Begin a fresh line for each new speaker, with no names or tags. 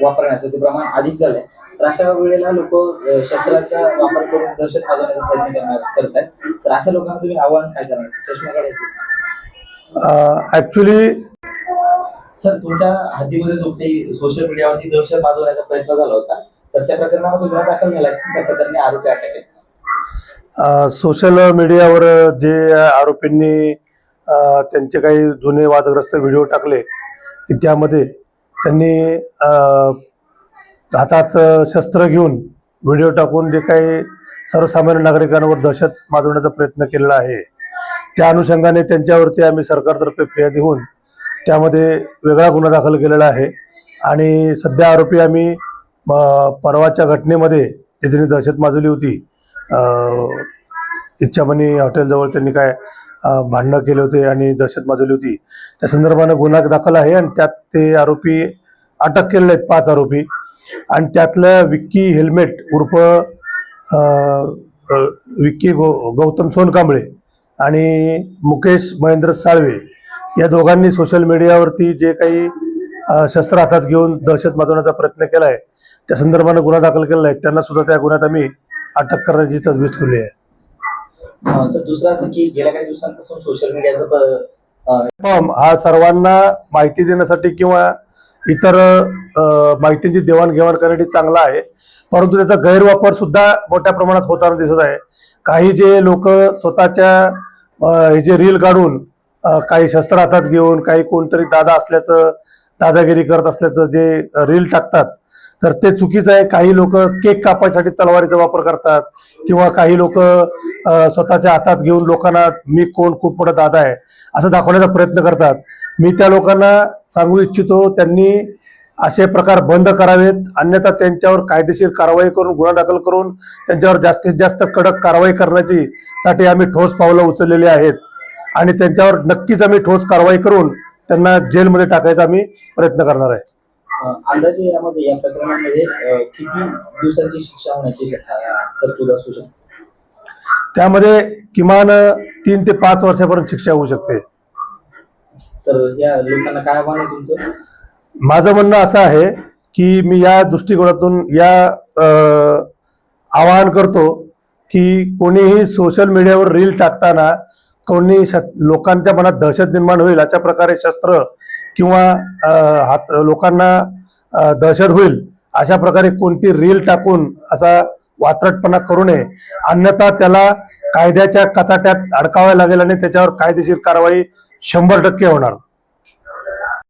वापरण्याचं ते प्रमाण अधिक झालंय. तर अशा वेळेला लोक शस्त्राचा वापर करून दहशत माजवण्याचा प्रयत्न करणार करत आहेत तर अशा लोकांना तुम्ही आव्हान काय करणार? चष्मा काढायचे
ऍक्च्युली
सर तुमच्या हद्दीमध्ये जो काही सोशल मीडियावरती दहशत माजवण्याचा प्रयत्न झाला होता. तर त्या प्रकरणामध्ये गुन्हा दाखल झाला त्या प्रकरणी आरोपी अटक आहेत.
सोशल मीडियावर जे आरोपींनी त्यांचे काही जुने वादग्रस्त व्हिडिओ टाकले की त्यामध्ये त्यांनी हातात शस्त्र घेऊन व्हिडिओ टाकून जे काही सर्वसामान्य नागरिकांवर दहशत माजवण्याचा प्रयत्न केलेला आहे त्या अनुषंगाने त्यांच्यावरती आम्ही सरकारतर्फे फिर्यादी होऊन त्यामध्ये वेगळा गुन्हा दाखल केलेला आहे. आणि सध्या आरोपी आम्ही परवाच्या घटनेमध्ये जे त्यांनी दहशत माजवली होती इच्छामणी हॉटेलजवळ त्यांनी काय भांडणं केले होते आणि दहशत माजवली होती. त्या संदर्भानं गुन्हा दाखल आहे आणि त्यात ते आरोपी अटक केलेले आहेत पाच आरोपी. आणि त्यातलं विक्की हेल्मेट उर्फ विक्की गौ गौतम सोनकांबळे आणि मुकेश महेंद्र साळवे या दोघांनी सोशल मीडियावरती जे काही शस्त्र हातात घेऊन दहशत माजवण्याचा प्रयत्न केला आहे त्या संदर्भानं गुन्हा दाखल केला आहे. त्यांना सुद्धा त्या गुन्ह्यात आम्ही अटक करण्याची तजवीज ठेवली आहे.
सर दुसरं असं की गेल्या काही दिवसांपासून सोशल मीडियाचं
फॉर्म हा सर्वांना माहिती देण्यासाठी किंवा इतर माहितींची देवाणघेवाण करण्यासाठी चांगला आहे. परंतु त्याचा गैरवापर सुद्धा मोठ्या प्रमाणात होताना दिसत आहे. काही जे लोक स्वतःच्या हे जे रील काढून काही शस्त्र हातात घेऊन काही कोणतरी दादा असल्याचं दादागिरी करत असल्याचं जे रील टाकतात तर ते चुकीचं आहे. काही लोक केक कापायसाठी तलवारीचा वापर करतात किंवा काही लोक स्वतःच्या हातात घेऊन लोकांना मी कोण खूप मोठा दादा आहे असं दाखवण्याचा प्रयत्न करतात. मी त्या लोकांना सांगू इच्छितो त्यांनी असे प्रकार बंद करावेत अन्यथा त्यांच्यावर कायदेशीर कारवाई करून गुन्हा दाखल करून त्यांच्यावर जास्तीत जास्त कडक कारवाई करण्याची साठी आम्ही ठोस पावलं उचललेली आहेत. आणि त्यांच्यावर नक्कीच आम्ही ठोस कारवाई करून त्यांना जेलमध्ये टाकायचा आम्ही प्रयत्न करणार आहे.
अंदाजे यामध्ये या प्रकरणामध्ये किती दिवसांची शिक्षा होण्याची तरतूद असू शकते.
त्यामध्ये किमान तीन ते पाच वर्षापर्यंत शिक्षा होऊ शकते.
तर या लोकांना काय आव्हान आहे तुमचं?
माझं म्हणणं असं आहे की मी या दृष्टिकोनातून या आवाहन करतो की कोणीही सोशल मीडियावर रील टाकताना कोणी लोकांच्या मनात दहशत निर्माण होईल अशा प्रकारे शस्त्र किंवा हात लोकांना दहशत होईल अशा प्रकारे कोणती रील टाकून असा वात्रटपणा करू नये. अन्यथा त्याला कायद्याच्या कचाट्यात अडकावे लागेल आणि त्याच्यावर कायदेशीर कारवाई शंभर टक्के होणार.